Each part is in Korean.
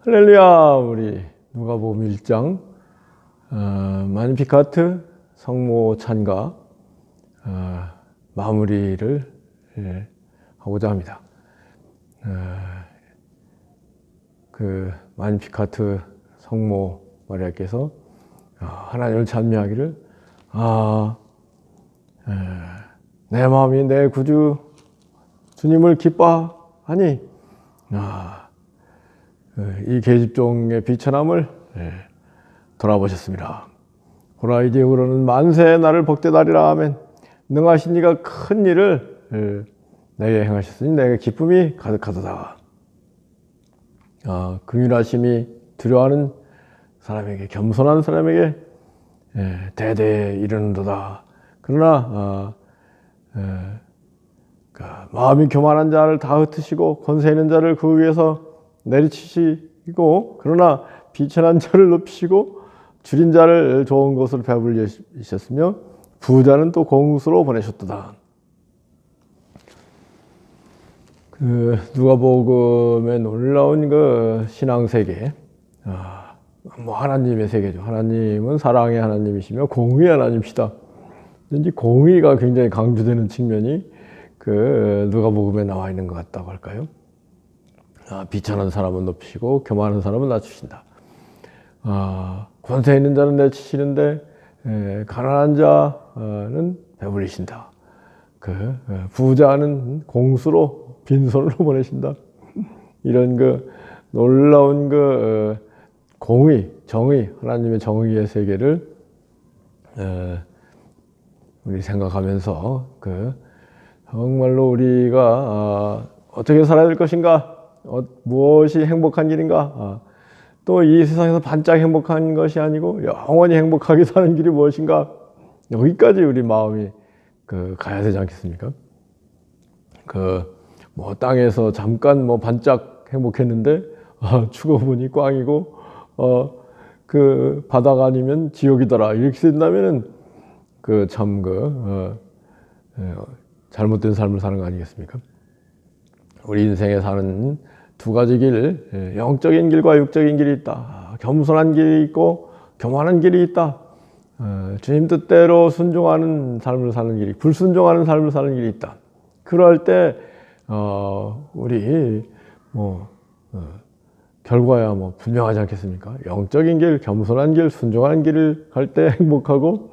할렐루야 우리 누가복음 1장 어, 마니피카트 성모 찬가 어, 마무리를 예, 하고자 합니다. 어, 그 마니피카트 성모 마리아께서 어, 하나님을 찬미하기를 아, 에, 내 마음이 내 구주 주님을 기뻐하니 아, 이 계집종의 비천함을 예, 돌아보셨습니다. 보라 이제 우러는 만세의 나를 복되다리라 하면 능하신 이가 큰 일을 예, 내게 행하셨으니 내게 기쁨이 가득하도다. 아, 긍휼하심이 두려워하는 사람에게 겸손한 사람에게 예, 대대에 이르는도다. 그러나 아, 예, 그 마음이 교만한 자를 다 흩으시고 권세 있는 자를 그 위에서 내리치시고 그러나 비천한 자를 높이시고 줄인 자를 좋은 것으로 배불리셨으며 부자는 또 공수로 보내셨도다. 그 누가복음에 놀라운 그 신앙 세계, 아, 뭐 하나님의 세계죠. 하나님은 사랑의 하나님이시며 공의의 하나님이시다. 왠지 공의가 굉장히 강조되는 측면이 그 누가복음에 나와 있는 것 같다고 할까요? 아, 비천한 사람은 높이시고 교만한 사람은 낮추신다. 아, 권세 있는 자는 내치시는데 에, 가난한 자는 배불리신다. 그 에, 부자는 공수로 빈손으로 보내신다. 이런 그 놀라운 그 어, 공의, 정의, 하나님의 정의의 세계를 에, 우리 생각하면서 그 정말로 우리가 아, 어떻게 살아야 될 것인가 어, 무엇이 행복한 길인가? 아, 또이 세상에서 반짝 행복한 것이 아니고 영원히 행복하게 사는 길이 무엇인가? 여기까지 우리 마음이 그 가야 되지 않겠습니까? 그 뭐 땅에서 잠깐 뭐 반짝 행복했는데 아, 죽어 보니 꽝이고 어 그 바다가 아니면 지옥이더라 이렇게 된다면은 그 참그 어, 어, 잘못된 삶을 사는 거 아니겠습니까? 우리 인생에 사는 두 가지 길, 예, 영적인 길과 육적인 길이 있다. 겸손한 길이 있고 교만한 길이 있다. 어, 주님 뜻대로 순종하는 삶을 사는 길이, 불순종하는 삶을 사는 길이 있다. 그럴 때 어, 우리 뭐 어, 결과야 뭐 분명하지 않겠습니까? 영적인 길, 겸손한 길, 순종하는 길을 갈 때 행복하고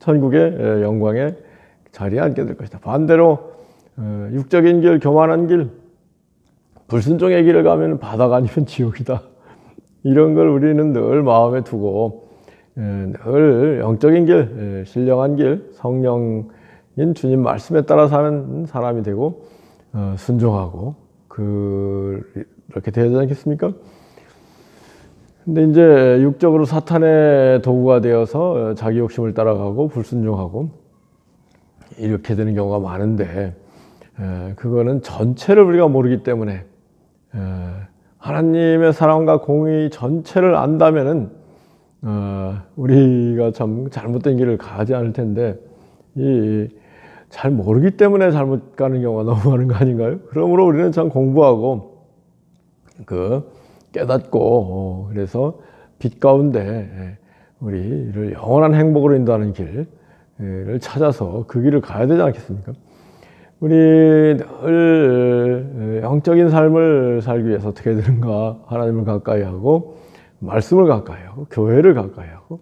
천국의 예, 영광에 자리에 앉게 될 것이다. 반대로 어, 육적인 길, 교만한 길, 불순종의 길을 가면 바다가 아니면 지옥이다. 이런 걸 우리는 늘 마음에 두고 예, 늘 영적인 길, 예, 신령한 길, 성령인 주님 말씀에 따라 사는 사람이 되고 어, 순종하고 그렇게 되지 않겠습니까? 근데 이제 육적으로 사탄의 도구가 되어서 자기 욕심을 따라가고 불순종하고 이렇게 되는 경우가 많은데 에, 그거는 전체를 우리가 모르기 때문에 에, 하나님의 사랑과 공의 전체를 안다면은 어, 우리가 참 잘못된 길을 가지 않을 텐데 이 잘 모르기 때문에 잘못 가는 경우가 너무 많은 거 아닌가요? 그러므로 우리는 참 공부하고 그 깨닫고 어, 그래서 빛 가운데 예, 우리를 영원한 행복으로 인도하는 길을 찾아서 그 길을 가야 되지 않겠습니까? 우리 늘 영적인 삶을 살기 위해서 어떻게 되는가 하나님을 가까이 하고 말씀을 가까이 하고 교회를 가까이 하고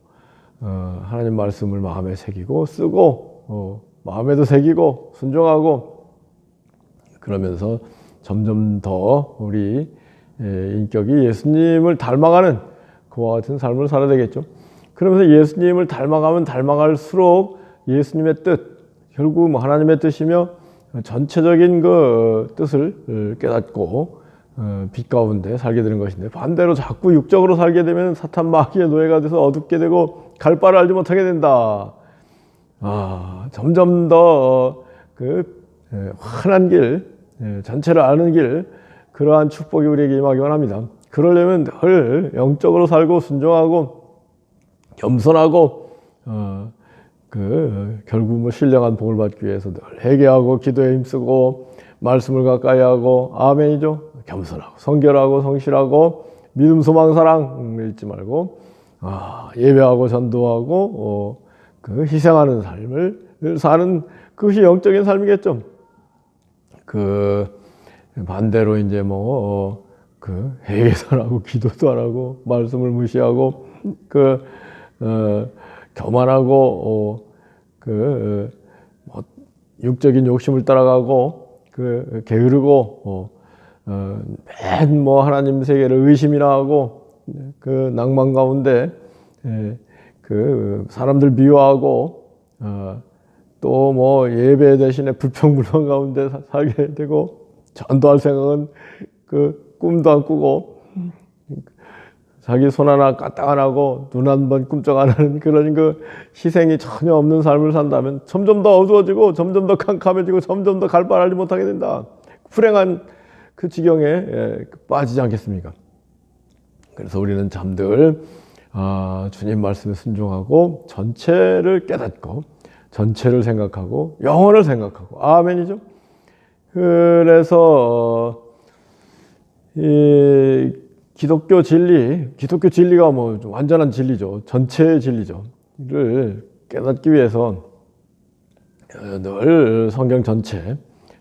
어, 하나님 말씀을 마음에 새기고 쓰고 어, 마음에도 새기고 순종하고 그러면서 점점 더 우리 인격이 예수님을 닮아가는 그와 같은 삶을 살아야 되겠죠. 그러면서 예수님을 닮아가면 닮아갈수록 예수님의 뜻, 결국 뭐 하나님의 뜻이며 전체적인 그 뜻을 깨닫고 어, 빛 가운데 살게 되는 것인데 반대로 자꾸 육적으로 살게 되면 사탄 마귀의 노예가 돼서 어둡게 되고 갈 바를 알지 못하게 된다. 아, 점점 더 그 환한 길, 전체를 아는 길, 그러한 축복이 우리에게 임하기만 합니다. 그러려면 늘 영적으로 살고 순종하고 겸손하고 어, 그 결국 뭐 신령한 복을 받기 위해서 늘 회개하고 기도에 힘쓰고 말씀을 가까이 하고 아멘이죠. 겸손하고 성결하고 성실하고 믿음, 소망, 사랑 잊지 말고 아, 예배하고 전도하고 어, 그 희생하는 삶을 사는 그것이 영적인 삶이겠죠. 그 반대로 이제 뭐그 회개도 안 하고 기도도 안 하고 말씀을 무시하고 그 어, 교만하고 어, 그 뭐, 육적인 욕심을 따라가고 그 게으르고 어, 어, 맨뭐 하나님 세계를 의심이나 하고 그 낭만 가운데 예, 그 사람들 미워하고 어, 또뭐 예배 대신에 불평불만 가운데 사- 살게 되고 전도할 생각은 그 꿈도 안 꾸고 자기 손 하나 까딱 안 하고 눈 한 번 꿈쩍 안 하는 그런 그 희생이 전혀 없는 삶을 산다면 점점 더 어두워지고 점점 더 캄캄해지고 점점 더 갈바하지 못하게 된다. 불행한 그 지경에 예, 빠지지 않겠습니까? 그래서 우리는 잠들 아, 주님 말씀에 순종하고 전체를 깨닫고 전체를 생각하고 영혼을 생각하고 아멘이죠. 그래서 어, 이 기독교 진리, 기독교 진리가 뭐 완전한 진리죠. 전체의 진리죠.를 깨닫기 위해서 어, 늘 성경 전체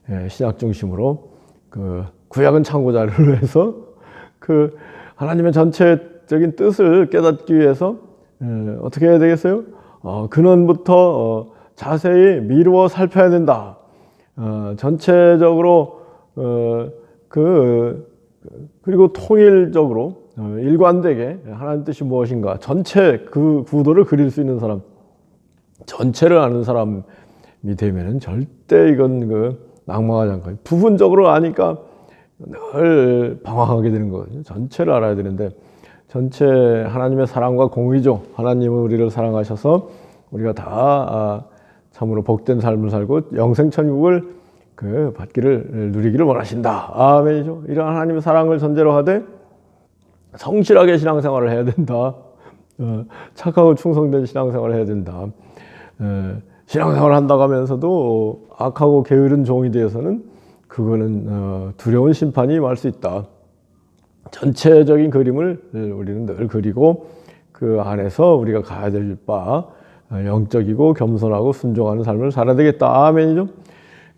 예, 신약 중심으로 그 구약은 참고자료로 해서 그 하나님의 전체적인 뜻을 깨닫기 위해서 예, 어떻게 해야 되겠어요? 어, 근원부터 어, 자세히 미루어 살펴야 된다. 어, 전체적으로 어, 그 그리고 통일적으로 어, 일관되게 하나님 뜻이 무엇인가 전체 그 구도를 그릴 수 있는 사람 전체를 아는 사람이 되면은 절대 이건 그 낭망하지 않고 부분적으로 아니까 늘 방황하게 되는 거거든요. 전체를 알아야 되는데 전체 하나님의 사랑과 공의죠. 하나님은 우리를 사랑하셔서 우리가 다 아, 참으로 복된 삶을 살고 영생 천국을 그 받기를 누리기를 원하신다. 아멘이죠. 이런 하나님의 사랑을 전제로 하되 성실하게 신앙생활을 해야 된다. 어, 착하고 충성된 신앙생활을 해야 된다. 에, 신앙생활을 한다고 하면서도 악하고 게으른 종이 되어서는 그거는 어, 두려운 심판이 임할 수 있다. 전체적인 그림을 우리는 늘 그리고 그 안에서 우리가 가야 될 바 영적이고 겸손하고 순종하는 삶을 살아야 되겠다. 아멘이죠.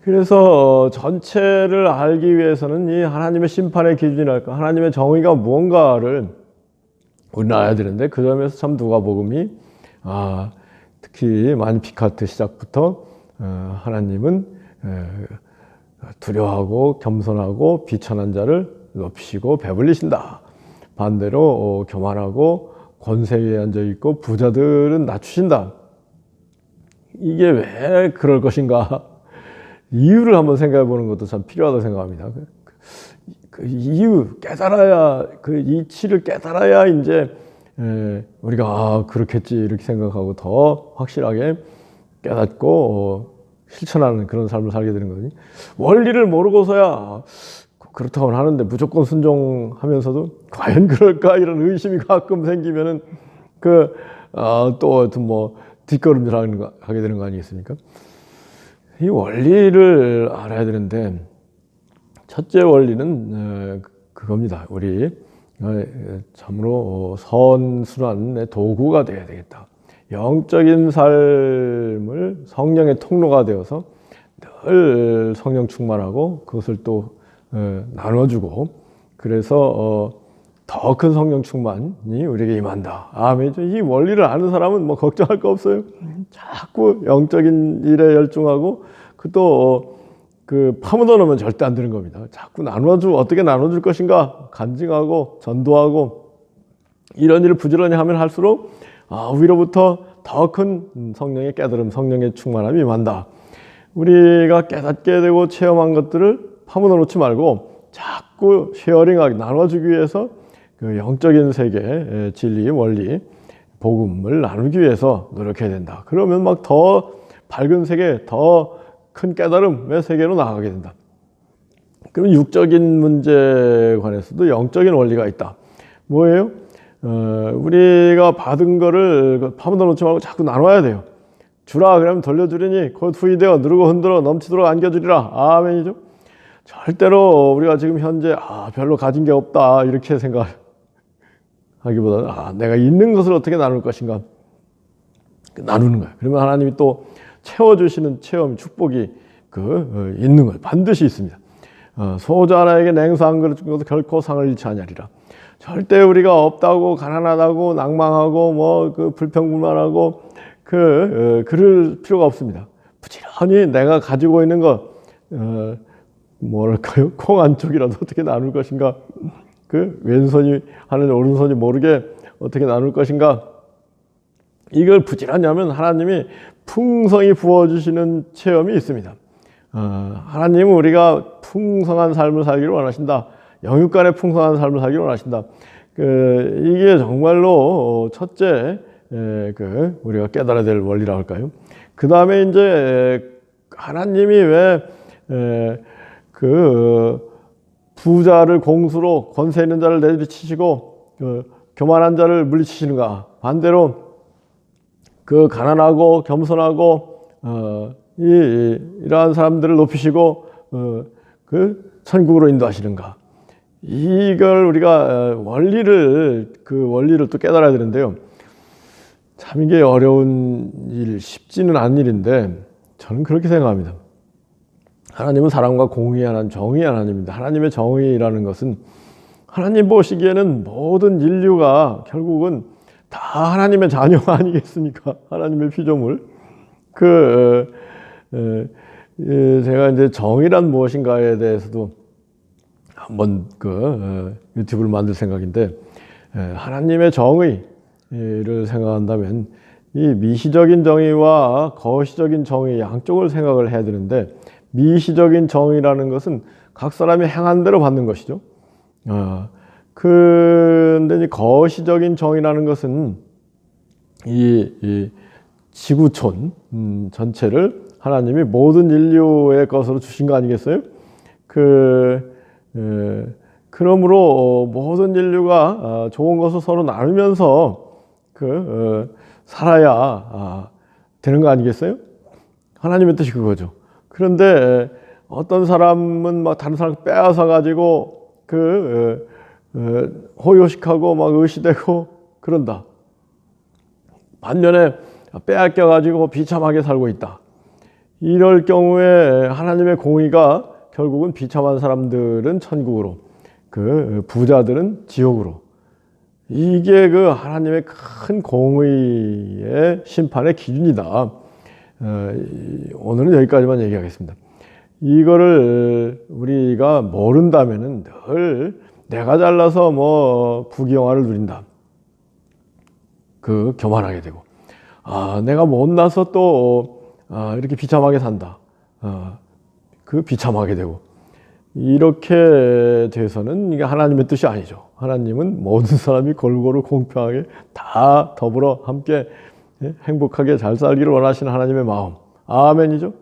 그래서 어, 전체를 알기 위해서는 이 하나님의 심판의 기준이랄까 하나님의 정의가 무언가를 우리는 알아야 되는데 그 점에서 참 누가복음이 아, 특히 만피카트 시작부터 어, 하나님은 에, 두려워하고 겸손하고 비천한 자를 높이시고 배불리신다. 반대로 어, 교만하고 권세 위에 앉아 있고 부자들은 낮추신다. 이게 왜 그럴 것인가? 이유를 한번 생각해 보는 것도 참 필요하다고 생각합니다. 그, 그 이유 깨달아야 그 이치를 깨달아야 이제 에, 우리가 아, 그렇겠지 이렇게 생각하고 더 확실하게 깨닫고 어, 실천하는 그런 삶을 살게 되는 거거든요. 원리를 모르고서야 그렇다고는 하는데 무조건 순종하면서도 과연 그럴까 이런 의심이 가끔 생기면은 그또 어, 뭐 뒷걸음질 하게 되는 거 아니겠습니까? 이 원리를 알아야 되는데 첫째 원리는 어, 그겁니다. 우리 어, 참으로 선순환의 도구가 되어야 되겠다. 영적인 삶을 성령의 통로가 되어서 늘 성령 충만하고 그것을 또 어, 나눠주고 그래서 더 큰 성령 충만이 우리에게 임한다. 아멘이죠. 이 원리를 아는 사람은 뭐 걱정할 거 없어요. 자꾸 영적인 일에 열중하고 그또 그 파묻어 놓으면 절대 안 되는 겁니다. 자꾸 나눠주 어떻게 나눠줄 것인가 간증하고 전도하고 이런 일을 부지런히 하면 할수록 아, 위로부터 더 큰 성령의 깨달음, 성령의 충만함이 임한다. 우리가 깨닫게 되고 체험한 것들을 파묻어 놓지 말고 자꾸 쉐어링하게 나눠주기 위해서 그 영적인 세계 진리, 원리, 복음을 나누기 위해서 노력해야 된다. 그러면 막 더 밝은 세계, 더 큰 깨달음의 세계로 나가게 된다. 그럼 육적인 문제에 관해서도 영적인 원리가 있다. 뭐예요? 어, 우리가 받은 거를 파묻어 놓지 말고 자꾸 나눠야 돼요. 주라 그러면 돌려주리니 곧 후이되어 누르고 흔들어 넘치도록 안겨주리라. 아멘이죠. 절대로 우리가 지금 현재 아 별로 가진 게 없다 이렇게 생각 하기보다는 아, 내가 있는 것을 어떻게 나눌 것인가 나누는 거예요. 그러면 하나님이 또 채워주시는 체험, 축복이 그 어, 있는 거예요. 반드시 있습니다. 어, 소자 하나에게 냉수 한 그릇 준 것도 결코 상을 잃지 아니하리라. 절대 우리가 없다고 가난하다고 낭망하고 뭐 그 불평불만하고 그 어, 그럴 필요가 없습니다. 부지런히 내가 가지고 있는 것 어, 뭐랄까요 콩 안쪽이라도 어떻게 나눌 것인가 그 왼손이 하는 오른손이 모르게 어떻게 나눌 것인가 이걸 부지런히 하면 하나님이 풍성히 부어주시는 체험이 있습니다. 어, 하나님은 우리가 풍성한 삶을 살기를 원하신다. 영육간의 풍성한 삶을 살기를 원하신다. 그, 이게 정말로 첫째, 에, 그, 우리가 깨달아야 될 원리라고 할까요? 그 다음에 이제, 하나님이 왜, 에, 그, 부자를 공수로 권세 있는 자를 내비치시고, 그, 교만한 자를 물리치시는가? 반대로, 그 가난하고 겸손하고 어, 이, 이, 이러한 사람들을 높이시고 어, 그 천국으로 인도하시는가. 이걸 우리가 어, 원리를 그 원리를 또 깨달아야 되는데요. 참 이게 어려운 일 쉽지는 않은 일인데 저는 그렇게 생각합니다 하나님은 사랑과 공의의 하나님 정의의 하나님입니다 하나님의 정의라는 것은 하나님 보시기에는 모든 인류가 결국은 다 하나님의 자녀 아니겠습니까? 하나님의 피조물. 그, 어, 어, 제가 이제 정의란 무엇인가에 대해서도 한번 그 어, 유튜브를 만들 생각인데, 하나님의 정의를 생각한다면 이 미시적인 정의와 거시적인 정의 양쪽을 생각을 해야 되는데, 미시적인 정의라는 것은 각 사람이 행한 대로 받는 것이죠. 근데 이제 거시적인 정의라는 것은 이, 이 지구촌 음, 전체를 하나님이 모든 인류의 것으로 주신 거 아니겠어요? 그 에, 그러므로 어, 모든 인류가 어, 좋은 것을 서로 나누면서 그 어, 살아야 아, 되는 거 아니겠어요? 하나님의 뜻이 그거죠. 그런데 어떤 사람은 막 다른 사람 빼앗아 가지고 그 호요식하고 막 의시되고 그런다. 반면에 빼앗겨 가지고 비참하게 살고 있다. 이럴 경우에 하나님의 공의가 결국은 비참한 사람들은 천국으로, 그 부자들은 지옥으로. 이게 그 하나님의 큰 공의의 심판의 기준이다. 오늘은 여기까지만 얘기하겠습니다. 이거를 우리가 모른다면은 늘 내가 잘나서 뭐 부귀영화를 누린다. 그 교만하게 되고 아 내가 못나서 또 아, 이렇게 비참하게 산다. 아, 그 비참하게 되고 이렇게 돼서는 이게 하나님의 뜻이 아니죠. 하나님은 모든 사람이 골고루 공평하게 다 더불어 함께 예, 행복하게 잘 살기를 원하시는 하나님의 마음. 아멘이죠.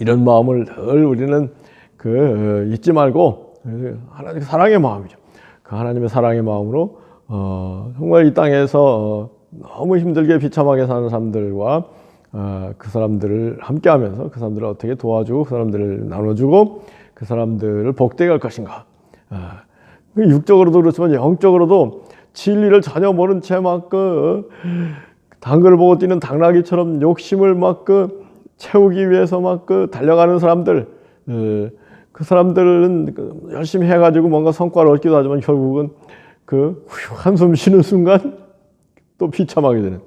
이런 마음을 늘 우리는 그 잊지 말고 하나님 사랑의 마음이죠. 그 하나님의 사랑의 마음으로 어, 정말 이 땅에서 어, 너무 힘들게 비참하게 사는 사람들과 어, 그 사람들을 함께하면서 그 사람들을 어떻게 도와주고 그 사람들을 나눠주고 그 사람들을 복되게 할 것인가. 어, 육적으로도 그렇지만 영적으로도 진리를 전혀 모른 채막그 당근을 보고 뛰는 당나귀처럼 욕심을 막 그 채우기 위해서 막 그 달려가는 사람들. 어, 그 사람들은 그 열심히 해가지고 뭔가 성과를 얻기도 하지만 결국은 그 한숨 쉬는 순간 또 비참하게 되는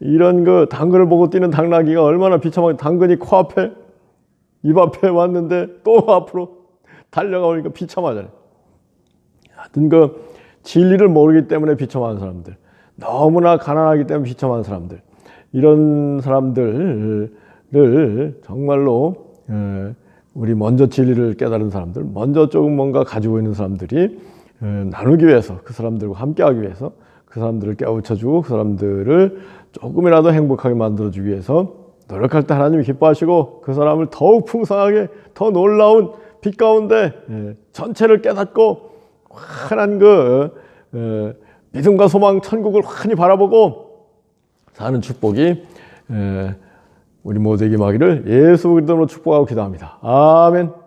이런 그 당근을 보고 뛰는 당나귀가 얼마나 비참하게 당근이 코앞에 입 앞에 왔는데 또 앞으로 달려가 오니까 비참하잖아요. 하여튼 그 진리를 모르기 때문에 비참한 사람들, 너무나 가난하기 때문에 비참한 사람들, 이런 사람들을 정말로 우리 먼저 진리를 깨달은 사람들, 먼저 조금 뭔가 가지고 있는 사람들이 어, 나누기 위해서 그 사람들과 함께하기 위해서 그 사람들을 깨우쳐주고 그 사람들을 조금이라도 행복하게 만들어주기 위해서 노력할 때 하나님이 기뻐하시고 그 사람을 더욱 풍성하게 더 놀라운 빛 가운데 예, 전체를 깨닫고 환한 그 어, 믿음과 소망 천국을 환히 바라보고 사는 축복이 우리 모두에게 임하기를 예수 그리스도로 축복하고 기도합니다. 아멘.